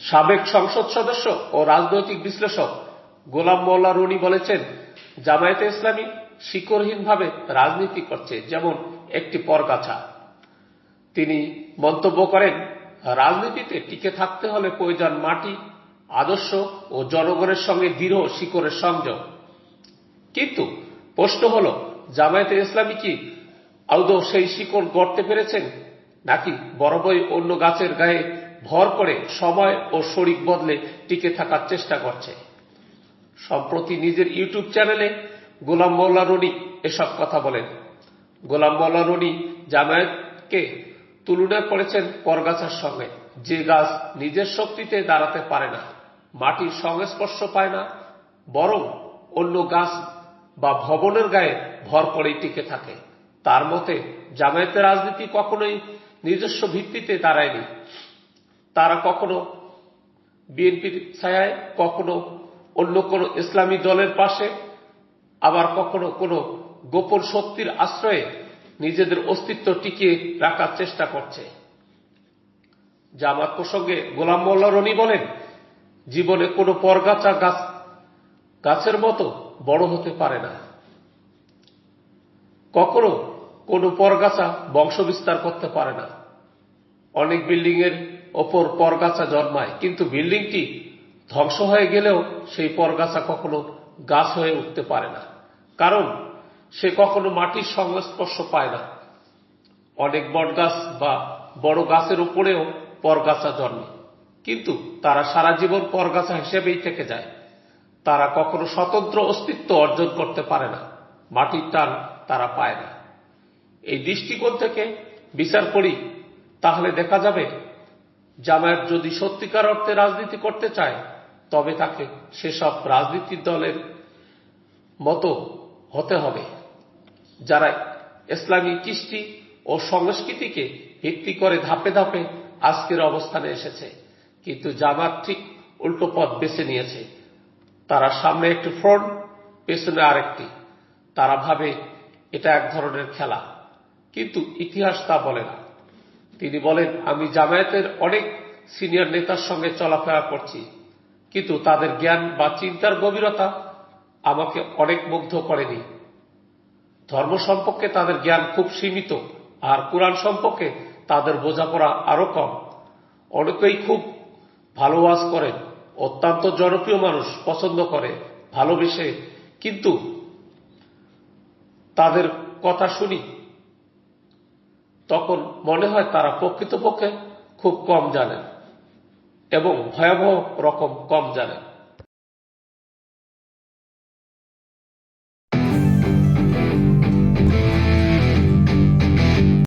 সাবেক সংসদ সদস্য ও রাজনৈতিক বিশ্লেষক গোলাম মোল্লা রনি বলেছেন, জামায়াতে ইসলামী শিকড়হীনভাবে রাজনীতি করছে যেমন একটি পরগাছা। তিনি মন্তব্য করেন, রাজনীতিতে টিকে থাকতে হলে প্রয়োজন মাটি, আদর্শ ও জনগণের সঙ্গে দৃঢ় শিকড়ের সংযোগ। কিন্তু প্রশ্ন হল, জামায়াতে ইসলামী কি আদৌ সেই শিকড় গড়তে পেরেছেন নাকি বরাবরই অন্য গাছের গায়ে ভর করে সময় ও শরিক বদলে টিকে থাকার চেষ্টা করছে। সম্প্রতি নিজের ইউটিউব চ্যানেলে গোলাম মোল্লা রনি এসব কথা বলেন। গোলাম মোল্লা রনি জামায়াতকে তুলনায় করেছেন পরগাছার সঙ্গে। যে গাছ নিজের শক্তিতে দাঁড়াতে পারে না, মাটির সংস্পর্শ পায় না, বরং অন্য গাছ বা ভবনের গায়ে ভর করেই টিকে থাকে। তার মতে, জামায়াতের রাজনীতি কখনোই নিজস্ব ভিত্তিতে দাঁড়ায়নি। তারা কখনো বিএনপির ছায়ায়, কখনো অন্য কোনো ইসলামী দলের পাশে, আবার কখনো কোনো গোপন শক্তির আশ্রয়ে নিজেদের অস্তিত্ব টিকিয়ে রাখার চেষ্টা করছে। জামাত প্রসঙ্গে গোলাম মোল্লা রনি বলেন, জীবনে কোনো পরগাছা গাছ, গাছের মতো বড় হতে পারে না। কখনো কোনো পরগাছা বংশ বিস্তার করতে পারে না। অনেক বিল্ডিং এর ওপর পরগাছা জন্মায়, কিন্তু বিল্ডিংটি ধ্বংস হয়ে গেলেও সেই পরগাছা কখনো গাছ হয়ে উঠতে পারে না। কারণ সে কখনো মাটির সংস্পর্শ পায় না। অনেক বটগাছ বা বড় গাছের উপরেও পরগাছা জন্মে, কিন্তু তারা সারা জীবন পরগাছা হিসেবেই থেকে যায়। তারা কখনো স্বতন্ত্র অস্তিত্ব অর্জন করতে পারে না, মাটির টান তারা পায় না। এই দৃষ্টিকোণ থেকে বিচার করি তাহলে দেখা যাবে, জামায়াত যদি সত্যিকার অর্থে রাজনীতি করতে চায়, তবে তাকে সেসব রাজনীতির দলের মতো হতে হবে। যারা ইসলামী কৃষ্টি ও সংস্কৃতিকে ভিত্তি করে ধাপে ধাপে আজকের অবস্থানে এসেছে, কিন্তু জামাত ঠিক উল্টো পথ বেছে নিয়েছে। তারা সামনে একটি ফ্রন্ট, পেছনে আরেকটি। তারা ভাবে এটা এক ধরনের খেলা, কিন্তু ইতিহাস তা বলে না। তিনি বলেন, আমি জামায়াতের অনেক সিনিয়র নেতার সঙ্গে চলাফেরা করছি, কিন্তু তাদের জ্ঞান বা চিন্তার গভীরতা আমাকে অনেক মুগ্ধ করেনি। ধর্ম সম্পর্কে তাদের জ্ঞান খুব সীমিত, আর কোরআন সম্পর্কে তাদের বোঝাপড়া আরও কম। অনেকেই খুব ভালোবাস করেন, অত্যন্ত জনপ্রিয় মানুষ, পছন্দ করে, ভালোবেসে, কিন্তু তাদের কথা শুনি তখন মনে হয় তারা প্রকৃতপক্ষে খুব কম জানেন এবং ভয়াবহ রকম কম জানেন